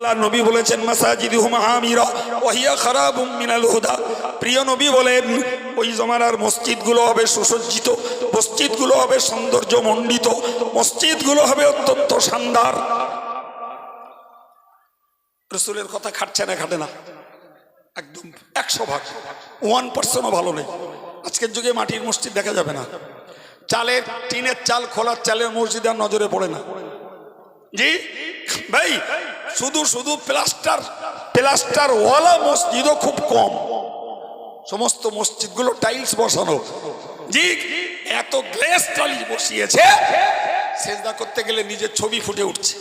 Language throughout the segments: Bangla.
নবী বলেছেন প্রিয় নবী বলেন, ওই জমানার মসজিদগুলো হবে সুসজ্জিত, মসজিদগুলো হবে সৌন্দর্য মণ্ডিত মসজিদগুলো হবে অত্যন্ত শানদার। রসুলের কথা খাটছে না, খাটে না। একদম একশো ভাগ। ওয়ান পার্সেন্টও ভালো নেই। আজকের যুগে মাটির মসজিদ দেখা যাবে না। চালের, টিনের চাল, খোলার চালের মসজিদ আর নজরে পড়ে না। জি? ভাই, শুধু শুধু প্লাস্টার প্লাস্টার ওয়ালা মসজিদও খুব কম। সমস্ত মসজিদগুলো টাইলস বসানো। এত গ্লেস টাইলস বসিয়েছে, সেজদা করতে গেলে নিজের ছবি ফুটে উঠছে।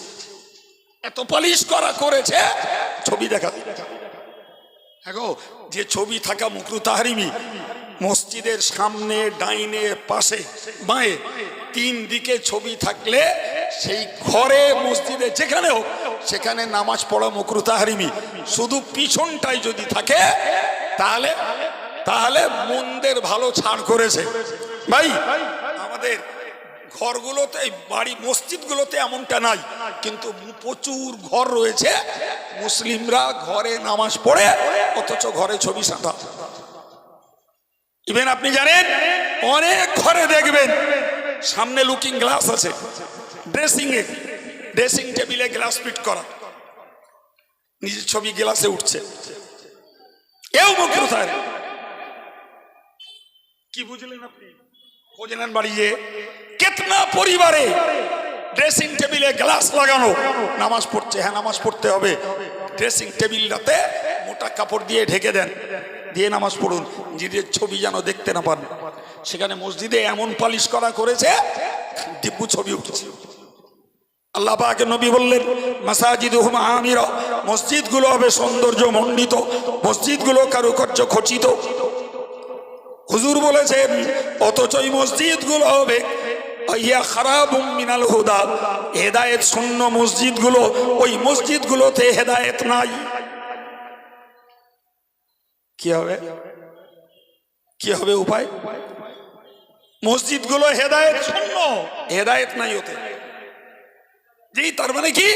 এত পলিশ করা করেছে, ছবি দেখা দেখো, যে ছবি থাকা মুকরু তাহারিমি, মসজিদের সামনে, ডাইনে, পাশে, বাঁয়ে, তিন দিকে ছবি থাকলে সেই ঘরে, মসজিদে, যেখানে হোক, সেখানে নামাজ পড়া মুকরু তাহারিমি শুধু পিছনটাই যদি থাকে, তাহলে তাহলে মন্দের ভালো ছাড় করেছে। ভাই, আমাদের ঘরগুলোতে বাড়ি, মসজিদগুলোতে এমনটা নাই। কিন্তু প্রচুর ঘর রয়েছে। মুসলিমরা ঘরে নামাজ পড়ে, অথচ ঘরে ছবি সাঁটা ইভেন আপনি জানেন, অনেক ঘরে দেখবেন, সামনে লুকিং গ্লাস আছে। ড্রেসিং এ ড্রেসিং টেবিলে গ্লাস ফিট করা। নিজের ছবি গ্লাসে উঠছে। এও মুখ্যতায় কি বুঝলেন আপনি? খোঁজ নেন বাড়ি যে কেতনা পরিবারে ড্রেসিং টেবিলে গ্লাস লাগানো। নামাজ পড়ছে। হ্যাঁ নামাজ পড়তে হবে। ড্রেসিং টেবিলটাতে মোটা কাপড় দিয়ে ঢেকে দেন। দিয়ে নামাজ পড়ুন। নিজের ছবি যেন দেখতে না পান। সেখানে মসজিদে এমন পালিশ করা করেছে দিব্যু ছবি উঠছে। আল্লাহ পাকে নবী বললেন মাসাজিদ আমিরা, মসজিদগুলো হবে সৌন্দর্য মণ্ডিত মসজিদগুলো কারুকার্য খচিত। হুজুর বলেছেন অথচ এই মসজিদগুলো হবে ইয়া খারাপ মিনাল হুদা, হেদায়েত শূন্য মসজিদগুলো, ওই মসজিদগুলোতে হেদায়েত নাই। কি হবে? কি হবে উপায়? মসজিদগুলো হেদায়েত শূন্য, হেদায়েত নাই ওতে। জি, তার মানে কি?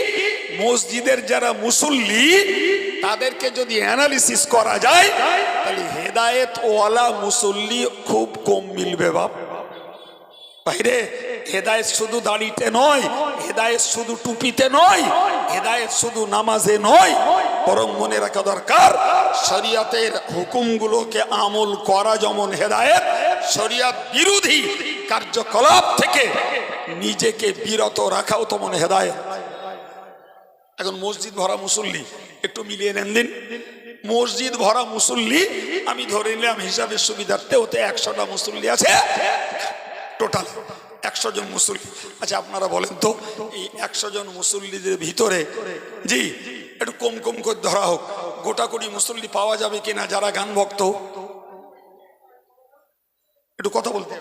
মসজিদের যারা মুসল্লি, তাদেরকে যদি অ্যানালিসিস করা যায়, তাহলে হেদায়েত ওয়ালা মুসল্লি খুব কম মিলবে বাপ। বাইরে, হেদায়েত শুধু দাড়িতে নয়, হেদায়েত শুধু টুপিতে নয়, হেদায়েত শুধু নামাজে নয়, বরং মনে রাখা দরকার, শরিয়াতের হুকুমগুলোকে আমল করা যেমন হেদায়েত, শরিয়াত বিরোধী কার্যকলাপ থেকে নিজেকে বিরত রাখাও তো মনে হেদায়েত। এখন মসজিদ ভরা মুসল্লি, একটু মিলিয়ে নেন দিন। মসজিদ ভরা মুসল্লি, আমি ধরে নিলাম হিসাবের সুবিধার্থে ওতে একশোটা মুসল্লি আছে। টোটাল একশো জন মুসল্লি। আচ্ছা আপনারা বলেন তো, এই একশো জন মুসল্লিদের ভিতরে, জি, একটু কম কম করে ধরা হোক, গোটা কোটি মুসল্লি পাওয়া যাবে কিনা, যারা গান ভক্ত একটু কথা বলতে।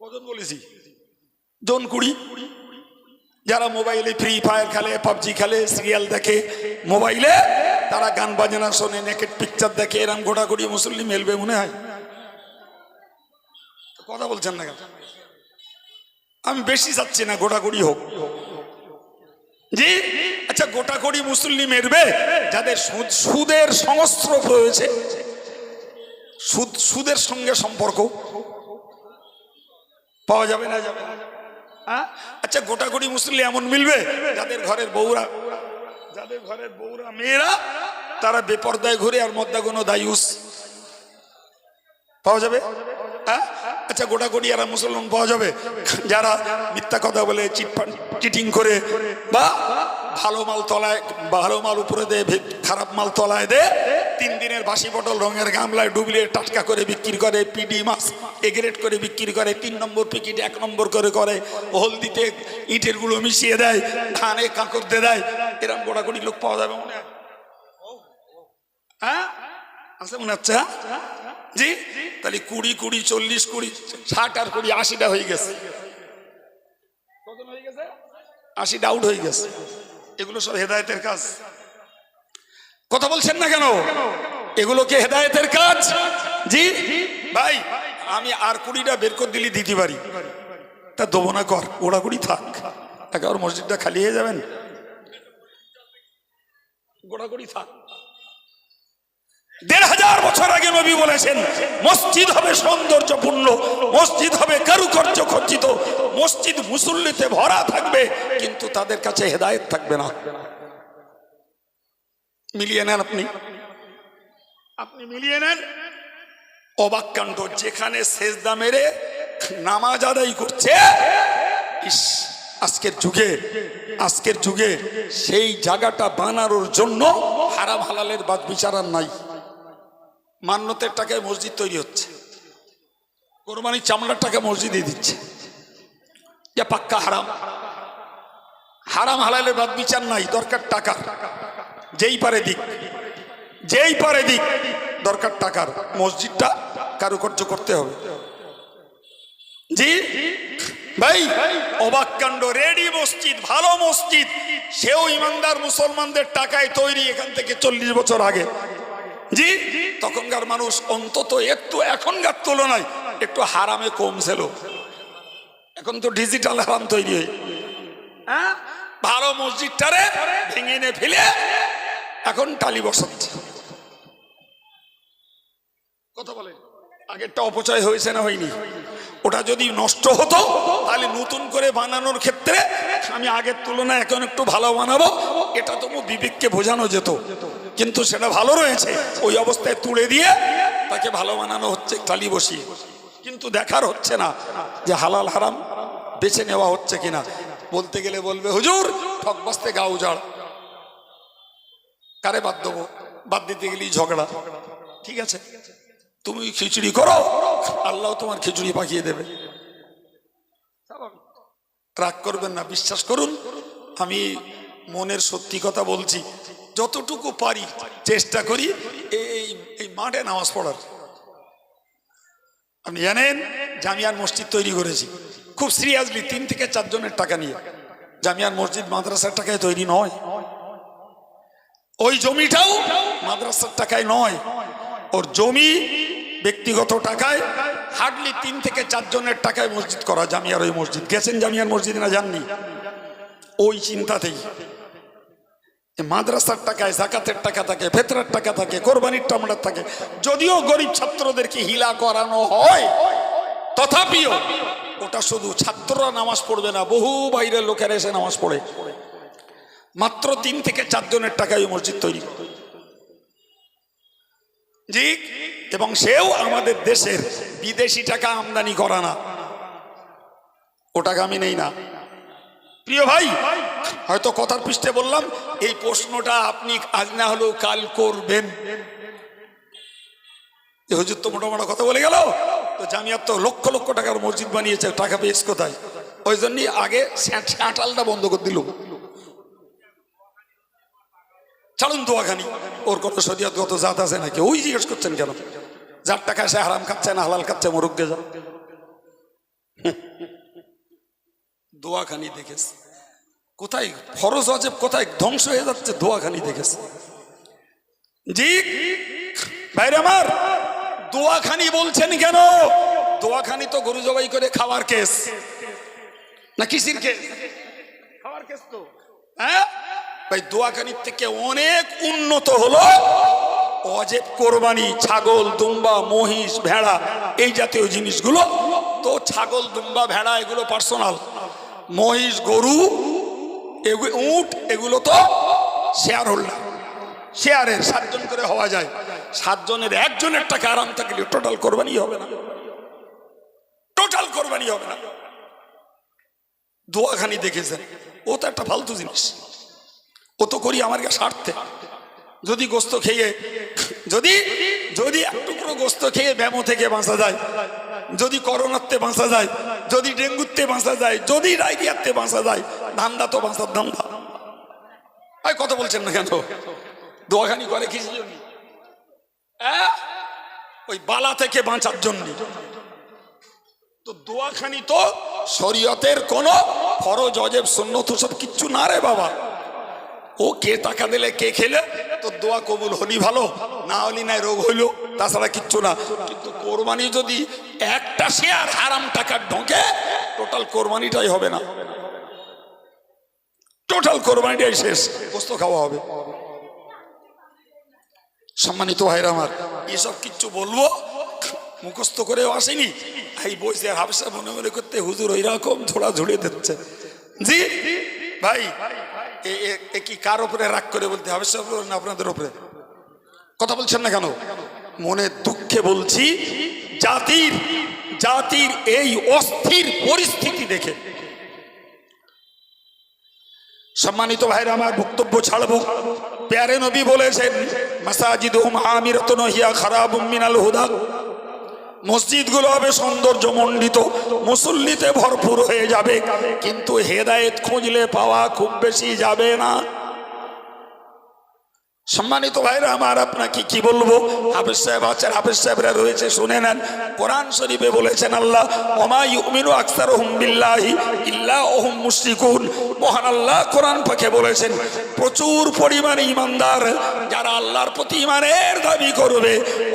কজন বলেছি? জন কুড়ি। যারা মোবাইলে ফ্রি ফায়ার খেলে, পাবজি খেলে, সিরিয়াল দেখে, মোবাইলে তারা গান বাজনা শোনে নেকেট পিকচার দেখে, এরম গোটাগুড়ি মুসল্লি মেলবে মনে হয়। কথা বলছেন না কেন? আমি বেশি চাচ্ছি না গোটাগুড়ি হোক। জি আচ্ছা গোটাগুড়ি মুসল্লি মেরবে যাদের সুদ সুদের সংস্ত্র রয়েছে। সুদ সুদের সঙ্গে সম্পর্ক। পাওয়া যাবে না যাবে না? আচ্ছা গোটাগুড়ি মুসলিম এমন মিলবে? যাদের ঘরের বউরা, যাদের ঘরের বউরা মেয়েরা, তারা বেপর্দায় ঘুরে আর মদ্দা কোনো দায়ুস। পাওয়া যাবে? হ্যাঁ? আচ্ছা গোটাগুড়ি আর মুসলমান পাওয়া যাবে যারা মিথ্যা কথা বলে, চিটফান্ড, চিটিং করে, বা ভালো মাল তলায়, ভালো মাল উপরে ভে- খারাপ মাল তলায় দে, তিন দিনের বাসি পটল রঙের গামলায় ডুবলে টাটকা করে বিক্রি করে, পিডি মাছ এগ্রেড করে বিক্রি করে, তিন নম্বর প্যাকেট এক নম্বর করে করে, হলদিতে ইটেরগুলো মিশিয়ে দেয়, ধানে কাঁকর দিয়ে দেয় এরকম গোটাগুড়ি লোক পাওয়া যাবে মনে হয় হ্যাঁ আছে মনে হচ্ছে হ্যাঁ? জি? তাহলে কুড়ি কুড়ি, চল্লিশ, কুড়ি, ষাট আর কুড়ি, আশিটা হয়ে গেছে। আশি আউট হয়ে গেছে। এগুলো সব হেদায়তের কাজ। কথা বলছেন না কেন? এগুলো কি হেদায়েতের কাজ? জি? ভাই, আমি আর কুড়িটা বের করে দিলি দিতে পারি তা দেবো না কর ওড়া কুড়ি থাক একেবারে মসজিদটা খালি হয়ে যাবেন? গোড়াগড়ি থাক। দেড় হাজার বছর আগে নবী বলেছেন, মসজিদ হবে সৌন্দর্যপূর্ণ, মসজিদ হবে কারুকার্য খচিত, মসজিদ মুসল্লিতে ভরা থাকবে, কিন্তু তাদের কাছে হেদায়েত থাকবে না। মিলিয়ে নেন আপনি। আপনি মিলিয়ে নেন। অবাক কাণ্ড, যেখানে সেজদা মেরে নামাজ আদায় করছে, ইস, আজকের যুগে আজকের যুগে সেই জায়গাটা বানানোর জন্য হারাম হালালের বাদ বিচারার নাই। মান্যতের টাকায় মসজিদ তৈরি হচ্ছে। কোরবানির চামড়ার টাকা মসজিদে দিচ্ছে। যে পাক্কা হারাম। হারাম হালালের বাদ বিচার নাই, দরকার টাকা। যেই পারে দিক। যেই পারে দিক, দরকার টাকার। মসজিদটা কারুকার্য করতে হবে। জি? ভাই, অবাক কাণ্ড। রেডি মসজিদ, ভালো মসজিদ। সেও ইমানদার মুসলমানদের টাকায় তৈরি এখান থেকে চল্লিশ বছর আগে। জি? তখনকার মানুষ অন্তত একটু এখনকার তুলনায় একটু হারামে কমছিল। এখন তো ডিজিটাল হারাম তৈরি হয় হ্যাঁ? ভালো মসজিদটারে ভেঙে এনে ফেলে এখন টালি বসাচ্ছে। কথা বলে। আগেরটা অপচয় হয়েছে না হয়নি? ওটা যদি নষ্ট হতো, তাহলে নতুন করে বানানোর ক্ষেত্রে আমি আগের তুলনায় এখন একটু ভালো বানাবো, এটা তো বিবেককে বোঝানো যেত। কিন্তু সেটা ভালো রয়েছে। ওই অবস্থায় তুলে দিয়ে তাকে ভালো বানানো হচ্ছে টালি বসিয়ে। কিন্তু দেখার হচ্ছে না যে হালাল হারাম বেছে নেওয়া হচ্ছে কিনা। বলতে গেলে বলবে, হুজুর, ঠক বসতে গা উজাড়। কারে বাদ দেবো? বাদ দিতে গেলেই ঝগড়া। ঠিক আছে? তুমি খিচুড়ি করো, আল্লাহ তোমার খিচুড়ি পাকিয়ে দেবে। রাগ করবেন না, বিশ্বাস করুন, আমি মনের সত্যি কথা বলছি। যতটুকু পারি চেষ্টা করি এই এই মাঠে নামাজ পড়ার। আপনি জানেন, জামিয়ার মসজিদ তৈরি করেছি। খুব সিরিয়াসলি তিন থেকে চারজনের টাকা নিয়ে। জামিয়ার মসজিদ মাদ্রাসার টাকায় তৈরি নয়। ওই জমিটাও মাদ্রাসার টাকায় নয়। ওর জমি ব্যক্তিগত টাকায় হার্ডলি তিন থেকে চারজনের টাকায় মসজিদ করা জামিয়ার ওই মসজিদ। গেছেন জামিয়ার মসজিদ না জাননি ওই চিন্তাতেই। এ মাদ্রাসার টাকায়, জাকাতের টাকা থাকে, ফেতরার টাকা থাকে, কোরবানির টামড়ার থাকে, যদিও গরিব ছাত্রদেরকে হিলা করানো হয়? তথাপিও ওটা শুধু ছাত্ররা নামাজ পড়বে না, বহু বাইরের লোকেরা এসে নামাজ পড়ে। মাত্র তিন থেকে চারজনের টাকায় মসজিদ তৈরি। জি এবং সেও আমাদের দেশের বিদেশি টাকা আমদানি করা না। ও টাকা আমি নেই না। প্রিয় ভাই হয়তো কথার পৃষ্ঠে বললাম এই প্রশ্নটা আপনি আজ না হলেও কাল করবেন। এ হুজুর তো মোটা মোটা কথা বলে গেল। তো জামিয়ার তো লক্ষ লক্ষ টাকার মসজিদ বানিয়েছে টাকা পেয়েছ কোথায়? ওই জন্যই আগে ছাঁটালটা বন্ধ করে দিল। ছাড়ুন দোয়াখানি ওর কোনো শরীয়তগত জাত আছে নাকি? ওই জিজ্ঞেস করছেন কেন? যার টাকা সে হারাম খাচ্ছে না হালাল খাচ্ছে মরুককে যা। দোয়াখানি দেখেছে। কোথায় ফরজ অজেব কোথায় ধ্বংস হয়ে যাচ্ছে দোয়াখানি দেখেছে। জি ভাইরে আমার। দোয়াখানি বলছেন কেন? দোয়াখানি তো গরু জবাই করে খাওয়ার কেস। না কিসির কেস? খাওয়ার কেস তো। হ্যাঁ? ভাই দোয়াখানির থেকে অনেক উন্নত হলো। অজেব কোরবানি ছাগল দুম্বা মহিষ ভেড়া এই জাতীয় জিনিসগুলো। তো ছাগল দুম্বা ভেড়া এগুলো পার্সোনাল। মহিষ, গরু উট, এগুলো তো শেয়ার হোল্ডার শেয়ারের সাতজন করে হওয়া যায়। সাতজনের, একজনের টাকা আরাম থাকলে টোটাল কোরবানি হবে না। টোটাল কোরবানি হবে না। দোয়াখানি দেখেছেন? ও তো একটা ফালতু জিনিস। ও তো করি আমার কাছে স্বার্থে যদি গোস্ত খেয়ে, যদি যদি এক টুকরো গোস্ত খেয়ে ব্যামো থেকে বাঁচা যায় যদি করোনাতে বাঁচা যায়, যদি ডেঙ্গুতে বাঁচা যায়, যদি ডায়রিয়াতে বাঁচা যায়, ধান্দা তো বাঁচার ধান্দা। ভাই কথা বলছেন না কেন? দোয়াখানি করে কিছু আহ? ওই বালা থেকে বাঁচার জন্য। তো দোয়াখানি তো শরীয়তের কোন ফরজ, অজেব, সুন্নত সব কিচ্ছু না রে বাবা। ও কে টাকা দিলে, কে খেলে, তো দোয়া কবুল হলি ভালো, না হলি নাই রোগ হইল, তাছাড়া কিচ্ছু না। কিন্তু কোরবানি যদি একটা শেয়ার হারাম টাকার ঢোকে টোটাল কোরবানিটাই হবে না। টোটাল কোরবানিটাই শেষ, গোস্ত খাওয়া হবে। সম্মানিত ভাইরা আমার, এসব কিচ্ছু বলব, মুখস্থ করেও আসেনি। এই বইসে হাফসা মনে মনে করতে হুজুর ওই রকম ঝোড়া ঝুড়িয়ে দিচ্ছে। জি, ভাই, এ- কি কার উপরে রাগ করে বলতে? হাফসা আপনাদের উপরে। কথা বলছেন না কেন? মনে দুঃখে বলছি জাতির জাতির এই অস্থির পরিস্থিতি দেখে। সম্মানিত ভাইরা, আমার বক্তব্য ছাড়বো। প্যারে নবী বলেছেন, মাসাজিদ হুম আমিরত নহিয়া খারাপ মিনাল হুদা। মসজিদগুলো হবে সৌন্দর্য মণ্ডিত মুসল্লিতে ভরপুর হয়ে যাবে, কিন্তু হেদায়েত খুঁজলে পাওয়া খুব বেশি যাবে না। সম্মানিত ভাইরা, আমার আপনাকে কি বলব? হাফিজ সাহেব আছেন, হাফিজ সাহেবরা রয়েছে, শুনে নেন। কোরআন শরীফে বলেছেন আল্লাহ, ওমা ইউমিনু আকসার মহান আল্লাহ কোরআন পাকে বলেছেন, প্রচুর পরিমাণে ইমানদার যারা আল্লাহর প্রতি ইমানের দাবি করবে,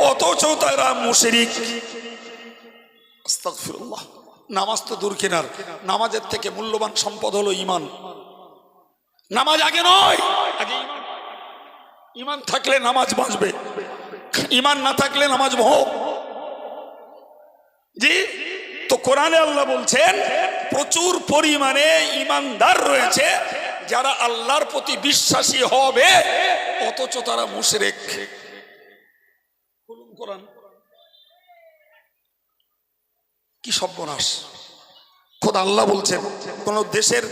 অথচ তারা মুশরিক। নামাজ তো দূর কিনার। নামাজের থেকে মূল্যবান সম্পদ হলো ইমান। নামাজ আগে নয়, আগে ইমান। ইমান থাকলে নামাজ বাঁচবে। ইমান না থাকলে নামাজ মোহ জি? তো কোরআনে আল্লাহ বলছেন, প্রচুর পরিমাণে ইমানদার রয়েছে, যারা আল্লাহর প্রতি বিশ্বাসী হবে, অথচ তারা মুশরেক। কোরআন। কি সর্বনাশ। খোদ আল্লাহ বলছেন কোন দেশের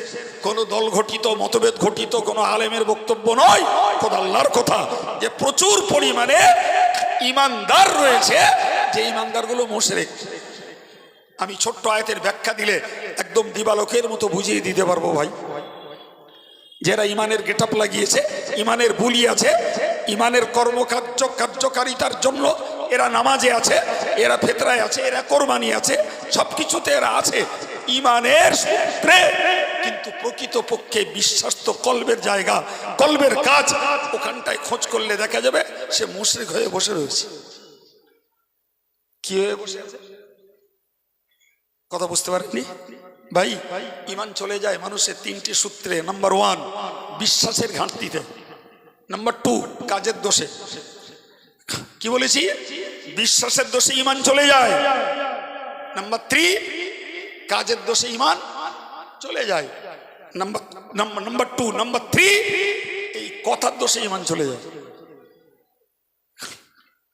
কোন দল ঘটিত মতভেদ ঘটিত কোন আলেমের বক্তব্য নয়। খোদ আল্লাহর কথা যে প্রচুর পরিমাণে ইমানদার রয়েছে, যে ইমানদারগুলো মোশরেক। আমি ছোট্ট আয়াতের ব্যাখ্যা দিলে একদম দিবালোকের মতো বুঝিয়ে দিতে পারব ভাই। যারা ইমানের গেটআপ লাগিয়েছে, ইমানের বুলি আছে, ইমানের কর্মকার্য, কার্যকারিতার জন্য এরা নামাজে আছে, এরা ফেতরায় আছে, এরা কোরবানি আছে সব কিছুতে এরা আছে। ইমানের সূত্রে। কিন্তু প্রকৃত পক্ষে বিশ্বাস তো কলবের জায়গা, কলবের কাজ, ওখানটায় খোঁজ করলে দেখা যাবে সে মুশরিক হয়ে বসে রয়েছে। কি হয়ে বসে কথা বুঝতে পারেননি? ভাই, ইমান চলে যায় মানুষের তিনটি সূত্রে। নাম্বার ওয়ান, বিশ্বাসের ঘাটতিতে। নাম্বার টু, কাজের দোষে। কি বলেছি? বিশ্বাসের দোষে ইমান চলে যায়। নাম্বার থ্রি কাজের দোষে ইমান চলে যায়। Number number number two number three এই কথার দোষে ইমান চলে যায়।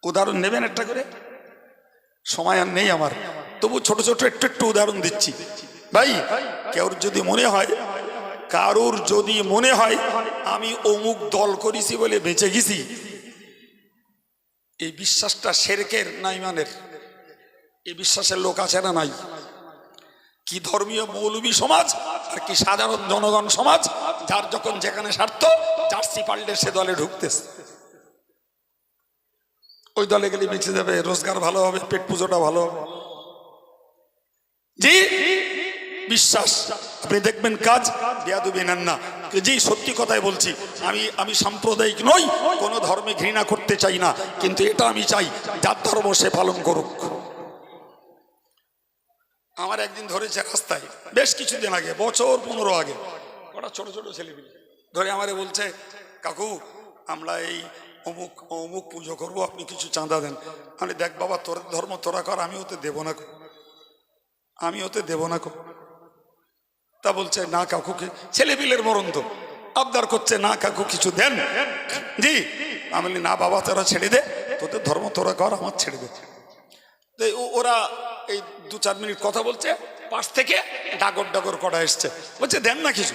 উদাহরণ নেবেন একটা করে? সময় আর নেই আমার। তবু ছোট ছোট একটু একটু উদাহরণ দিচ্ছি। ভাই, কেউর যদি মনে হয়, কারুর যদি মনে হয়, আমি অমুক দল করেছি বলে বেঁচে গেছি, এই বিশ্বাসটা শেরকের না ইমানের এই বিশ্বাসের লোক আছে না নাই? কি ধর্মীয় মৌলবী সমাজ আর কি সাধারণ জনগণ সমাজ যার যখন যেখানে স্বার্থ, জার্সি পাল্টে সে দলে ঢুকতেছে। ওই দলে গেলে বেঁচে যাবে, রোজগার ভালো হবে, পেট পুজোটা ভালো হবে। জি, বিশ্বাস। আপনি দেখবেন কাজ বেয়াদুবি নেন না। জি, সত্যি কথাই বলছি, আমি আমি সাম্প্রদায়িক নই, কোনো ধর্মে ঘৃণা করতে চাই না, কিন্তু এটা আমি চাই, যার ধর্ম সে পালন করুক। আমার একদিন ধরেছে রাস্তায়, বেশ কিছুদিন আগে, বছর পনেরো আগে। ওরা ছোট ছোট ছেলেপিলে। ধরে আমারে বলছে, কাকু, আমরা এই অমুক অমুক পুজো করব, আপনি কিছু চাঁদা দেন। আমি দেখ বাবা, তোর ধর্ম তোরা কর, আমি ওতে দেবো না। আমি ওতে দেবো না কো। তা বলছে, না কাকুকে ছেলেপিলের মরণ তো। আবদার করছে, না কাকু, কিছু দেন। জি। আমি না বাবা, তোরা ছেড়ে দে, তোদের ধর্ম তোরা কর, আমার ছেড়ে দে। ওরা এই দু চার মিনিট কথা বলছে, পাশ থেকে ডাগর ডাগর করা এসছে। বলছে, দেন না কিছু।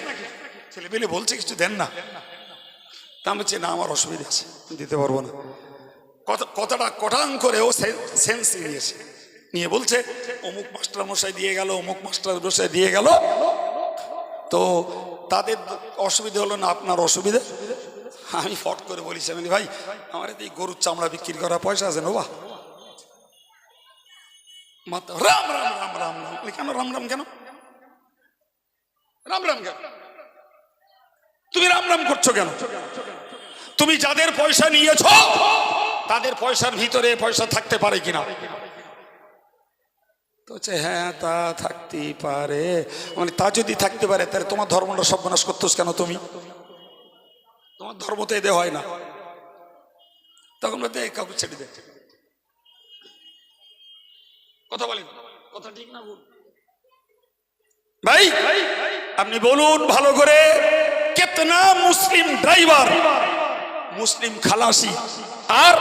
ছেলে পেলে বলছে, কিছু দেন না। তা বলছি, না, আমার অসুবিধা আছে, দিতে পারব না। কথা, কথাটা কঠাং করে ও সেন্স নিয়েছে নিয়ে বলছে, অমুক মাস্টার মশাই দিয়ে গেল, অমুক মাস্টার মশাই দিয়ে গেল। তো তাদের অসুবিধা হলো না আপনার অসুবিধা? আমি ফট করে বলিস আমি ভাই, আমার এই গরুর চামড়া বিক্রি করা পয়সা আছে না বা মাতা রাম রাম রাম রাম রাম। কেন রাম রাম কেন? রাম রাম কেন? তুমি রাম রাম করছ কেন? তুমি যাদের পয়সা নিয়েছ, তাদের পয়সার ভিতরে পয়সা থাকতে পারে কিনা? তো হ্যাঁ তা থাকতেই পারে। মানে তা যদি থাকতে পারে, তাহলে তোমার ধর্মটা সর্বনাশ করতোস কেন তুমি? তোমার ধর্ম তো এদের হয় না। তখন কাউকে ছেড়ে দে। কথা বলেন। কথা ঠিক না ভুল? ভাই, আপনি বলুন ভালো করে, কেতনা মুসলিম ড্রাইভার, মুসলিম খালাসি, আর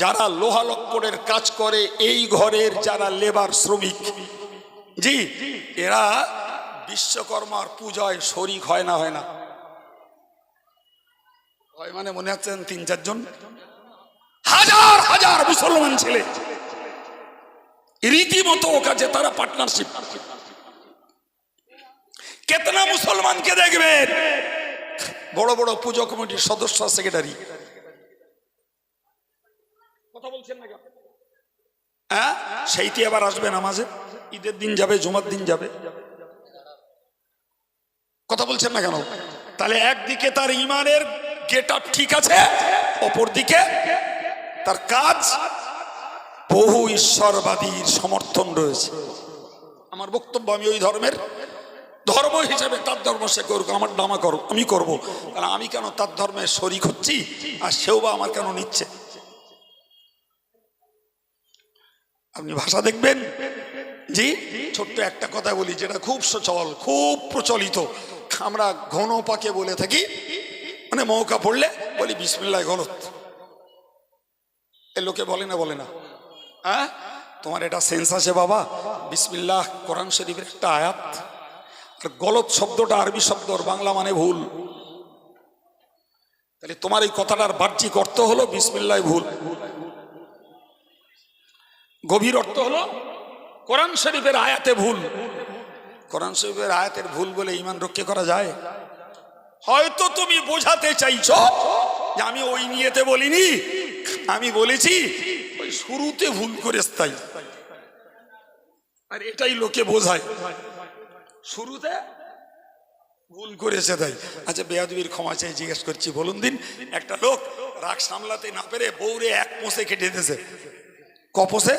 যারা লোহা লক্করের কাজ করে, এই ঘরের যারা লেবার শ্রমিক, জি, এরা বিশ্বকর্মার পূজায় শরিক হয় না হয় না? হয় মানে মনে হচ্ছেন তিন, চারজন? হাজার হাজার মুসলমান ছেলে। রীতিমতো ও কাছে তারা পার্টনারশিপ কেতনা মুসলমানকে দেখবেন। বড় বড় পুজো কমিটির সদস্য সেক্রেটারি কথা বলছেন না হ্যাঁ? সেইটি আবার আসবে নামাজে। ঈদের দিন যাবে, জুমার দিন যাবে। কথা বলছেন না কেন? তাহলে একদিকে তার ইমানের গেট ঠিক আছে অপর দিকে তার কাজ বহু ঈশ্বরবাদীর সমর্থন রয়েছে। আমার বক্তব্য আমি ওই ধর্মের ধর্ম হিসেবে, তার ধর্ম সে করুক, আমার নামা করো আমি করব। কারণ আমি কেন তার ধর্মের শরিক হচ্ছি, আর সেও বা আমার কেন নিচ্ছে? আপনি ভাষা দেখবেন? জি, ছোট্ট একটা কথা বলি, যেটা খুব সচল, খুব প্রচলিত। আমরা ঘন পাকে বলে থাকি মানে মৌকা পড়লে বলি, বিসমিল্লাহ গলত এ লোকে বলে না বলে না। হ্যাঁ? তোমার এটা সেন্স আছে বাবা? বিসমিল্লাহ, কোরআন শরীফের একটা আয়াত। আর গলত শব্দটা আরবি শব্দ বাংলা মানে ভুল। তাহলে তোমার এই কথাটার বাহ্যিক অর্থ হলো বিসমিল্লাহ ভুল। গভীর অর্থ হলো কোরআন শরীফের আয়াতে ভুল। কোরআন শরীফের আয়াতের ভুল বলে ইমান রক্ষা করা যায়? হয়তো তুমি বোঝাতে চাইছো যে আমি ওই নিয়েতে বলিনি। আমি বলেছি শুরুতে ভুল করে তাই। আর এটাই লোকে বোঝায়। শুরুতে ভুল করেছে তাই। আচ্ছা বেয়াদবির ক্ষমা চাই, জিজ্ঞেস করছি, বলুন দিন, একটা লোক রাগ সামলাতে না পেরে বৌরে এক পোষে কেটে দিয়েছে। কপোসে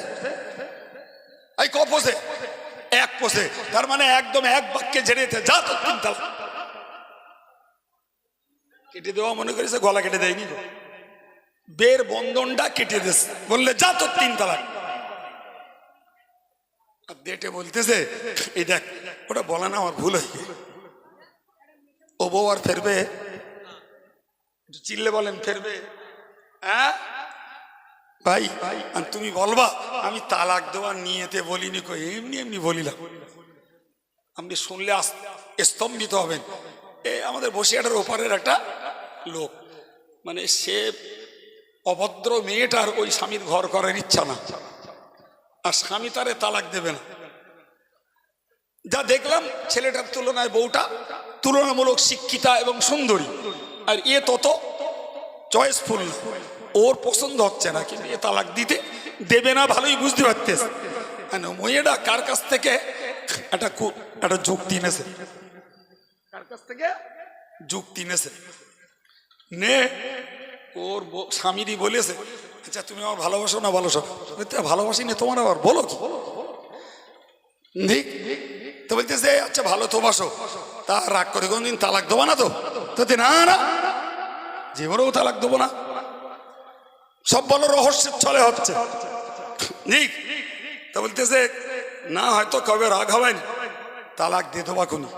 এই কপোসে এক পোষে তার মানে একদম এক বাক্যে ঝেড়েতে যা তো কেটে দেওয়া মনে করেছে, গলা কেটে দেয়নি। বের বন্ধনটা কেটে দিয়েছে। বললে, যা তো তিন তালাক। আর বলতেছে এই দেখ, ওটা বলা না, আমার ভুল হয়ে ও বউ আর ফেরবে? চিল্লে বলেন, ফেরবে? হ্যাঁ? ভাই, আর তুমি বলবা, আমি তালাক দেওয়ার নিয়েতে বলিনি, কই, এমনি এমনি বলিলাম। আপনি শুনলে স্তম্ভিত হবেন। এ, আমাদের বসিয়াটার ওপারের একটা লোক। মানে সে অভদ্র মেয়েটার ওই স্বামীর ঘর করার ইচ্ছা না। আর স্বামী তারে তালাক দেবে না। যা দেখলাম ছেলেটার তুলনায় বউটা তুলনামূলক শিক্ষিতা এবং সুন্দরী। আর এ তত চয়েসফুল ওর পছন্দ হচ্ছে না কিন্তু এ তালাক দিতে দেবে না ভালোই বুঝতে পারতেস। মেয়েটা কার কাছ থেকে একটা একটা যুক্তি নেছে? কার কাছ থেকে? যুক্তি নেছে। নে ওর স্বামীরই বলেছে আচ্ছা তুমি আমার ভালোবাসো না ভালোবাসো? ভালোবাসি না, তোমার আবার বলো কি? ঠিক তো বলতেছে আচ্ছা ভালো তো বাসো। তা রাগ করে কোনদিন তালাক দেবো না তো? তো না না জীবনেও তালাক দেবো না। সব বলো, রহস্যের ছলে হচ্ছে। ঠিক তো বলতেছে, না, হয়তো কবে রাগ হবেন তালাক দিয়ে দেবা কোনি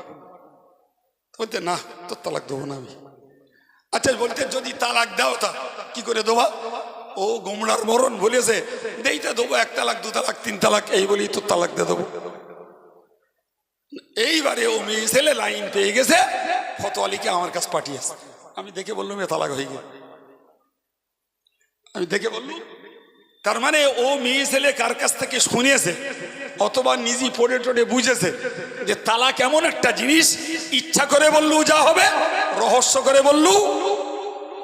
বলতে না, তোর তালাক দেবো না আমি। আচ্ছা বলতে যদি তালাক দাও তা, কি করে দেবা? ও গোমড়ার মরণ বলেছে। দেইতে দেবো, এক তালাক, দু তালাক, তিন তালাক, এই বলেই তো তালাক দিয়ে দেবো। এইবারে ও মেয়ে ছেলে লাইন পেয়ে গেছে, ফতোয়ালিকে আমার কাছে পাঠিয়েছে। আমি দেখে বললাম, এ তালাক হয়ে গেছে আমি দেখে বললুম, তার মানে ও মেয়ে ছেলে কার কাছ থেকে শুনেছে? অথবা নিজে পড়ে টড়ে বুঝেছে যে তালা কেমন একটা জিনিস ইচ্ছা করে বললু যা হবে রহস্য করে বললু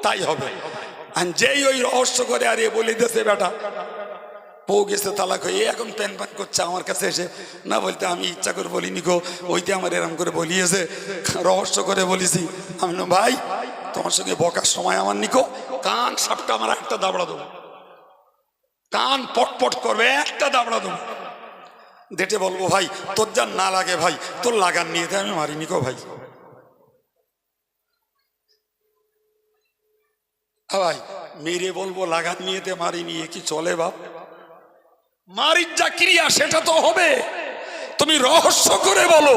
তাই হবে। আর যেই ওই রহস্য করে আর এ বলে দিয়েছে বেটা বউ গেছে তালাক হয়ে এখন প্যান প্যান করছে আমার কাছে এসে। না বলতে আমি ইচ্ছা করে বলিনি গো ওইতে আমার এরম করে বলিয়েছে রহস্য করে বলিছি। আমি বললাম, ভাই তোমার সঙ্গে বকার সময় আমার নিকো কান সাপটা আমার একটা দাবড়া দেবো কান পটপট করবে একটা দাবড়া দেবো। দেটে বলব, ভাই, তোর যা না লাগে ভাই, তোর লাগান নিয়ে আমি মারিনি গো ভাই। ভাই, মেরে বলব লাগান নিয়েতে মারি নিয়ে কি চলে বাপ? মারির যা ক্রিয়া, সেটা তো হবে। তুমি রহস্য করে বলো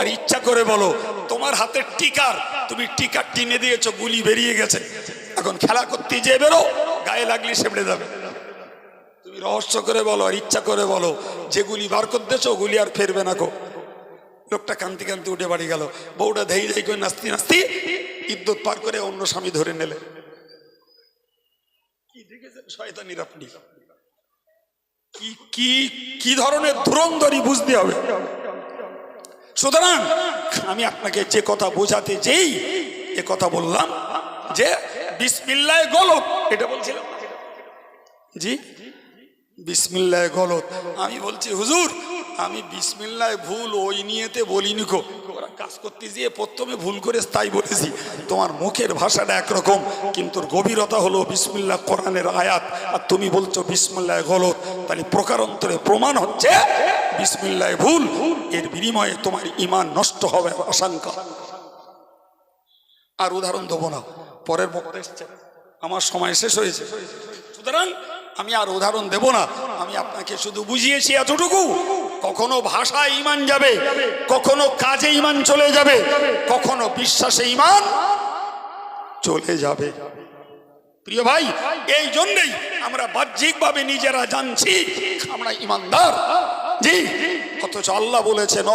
আর ইচ্ছা করে বলো, তোমার হাতে টিকার, তুমি টিকার টিনে দিয়েছ, গুলি বেরিয়ে গেছে। এখন খেলা করতে যে বেরো, গায়ে লাগলে সেপড়ে যাবে। রহস্য করে বলো আর ইচ্ছা করে বলো, যেগুলি বার করতেছো ওগুলি আর ফেরবে না কো লোকটা কান্তি কান্তি উঠে বাড়ি গেল। বউটা ধেই ধেই করে নাস্তি নাস্তি ইদ্যুৎ পার করে অন্য স্বামী ধরে নেলে। কি দেখেছেন শয়তানির আপনি? কি কি কি ধরনের ধুরন্ধরি বুঝতে হবে। সুতরাং আমি আপনাকে যে কথা বোঝাতে যেই, এ কথা বললাম যে বিসমিল্লায় গলত এটা বলছিলাম। জি? বিসমিল্লায় গলত। আমি বলছি, হুজুর, আমি বিসমিল্লায় ভুল ওই নিয়েতে বলিনি কো ওরা কাজ করতে গিয়ে প্রথমে ভুল করে তাই বলেছি। তোমার মুখের ভাষাটা একরকম, কিন্তু গভীরতা হলো বিসমিল্লাহ কোরআনের আয়াত। আর তুমি বলছো বিসমিল্লায় গলত। তাহলে প্রকারান্তরে প্রমাণ হচ্ছে বিসমিল্লায় ভুল। এর বিনিময়ে তোমার ইমান নষ্ট হবে আশঙ্কা। আর উদাহরণ দেবো না। পরের বক্তা এসছে। আমার সময় শেষ হয়েছে। সুতরাং আমি আর উদাহরণ দেব না। আমি আপনাকে শুধু বুঝিয়েছি এতটুকু। কখনো ভাষায় ইমান যাবে, কখনো কাজে ইমান চলে যাবে, কখনো বিশ্বাসে ইমান চলে যাবে। প্রিয় ভাই, এই জন্যই আমরা বাহ্যিকভাবে নিজেরা জানছি, আমরা ইমানদার জি, অথচ আল্লাহ বলেছেন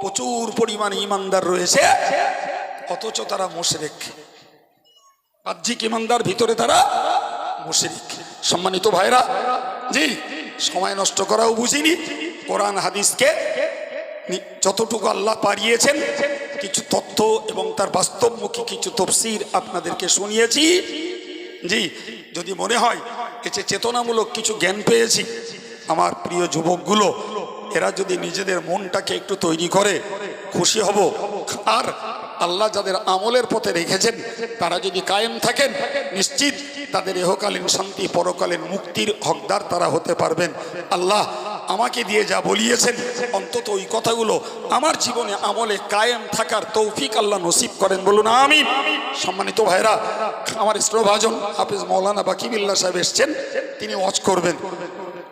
প্রচুর পরিমাণে ইমানদার রয়েছে, অথচ তারা মুশরিক। বাহ্যিক ইমানদার ভিতরে তারা মুশরিক। সম্মানিত ভাইরা জি, সময় নষ্ট করাও বুঝিনি। কোরআন, হাদিসকে যতটুকু আল্লাহ পারিয়েছেন কিছু তথ্য এবং তার বাস্তবমুখী কিছু তফসির আপনাদেরকে শুনিয়েছি। জি, যদি মনে হয় এতে চেতনামূলক কিছু জ্ঞান পেয়েছি, আমার প্রিয় যুবকগুলো, এরা যদি নিজেদের মনটাকে একটু তৈরি করে, খুশি হব। আর আল্লাহ যাদের আমলের পথে রেখেছেন, তারা যদি কায়েম থাকেন, নিশ্চিত তাদের এহকালীন শান্তি, পরকালীন মুক্তির হকদার তারা হতে পারবেন। আল্লাহ আমাকে দিয়ে যা বলিয়েছেন, অন্তত ওই কথাগুলো আমার জীবনে আমলে কায়েম থাকার তৌফিক আল্লাহ নসিব করেন বলুন আমি সম্মানিত ভাইরা আমার স্নেহভাজন হাফিজ মৌলানা বাকিবিল্লা সাহেব এসছেন, তিনি ওয়াচ করবেন।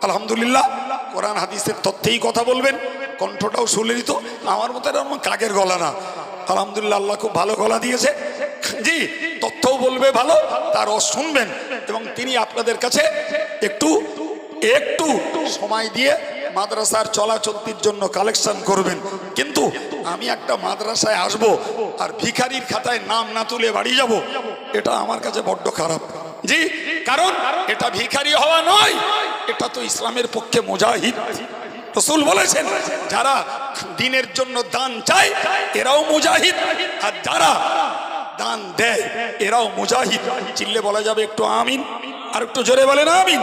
আলহামদুলিল্লাহ, কোরআন হাদিসের তথ্যেই কথা বলবেন, কণ্ঠটাও সুললিত, আমার মতো এরকম কাকের গলা না। আলহামদুলিল্লাহ, আল্লাহ খুব ভালো গলা দিয়েছে। জি, তথ্যও বলবে ভালো, তারও শুনবেন। এবং তিনি আপনাদের কাছে একটু একটু সময় দিয়ে মাদ্রাসার চলাচলতির জন্য কালেকশন করবেন। কিন্তু আমি একটা মাদ্রাসায় আসব আর ভিখারির খাতায় নাম না তুলে বাড়ি যাব, এটা আমার কাছে বড্ড খারাপ। জি, কারণ এটা ভিখারি হওয়া নয়, এটা তো ইসলামের পক্ষে মুজাহিদ। রসুল বলেছেন, যারা দিনের জন্য দান চায়, এরাও মুজাহিদ। আর যারা দান দেয়, এরাও মুজাহিদ। চিল্লে বলা যাবে একটু আমিন, আর একটু জোরে বলে না আমিন।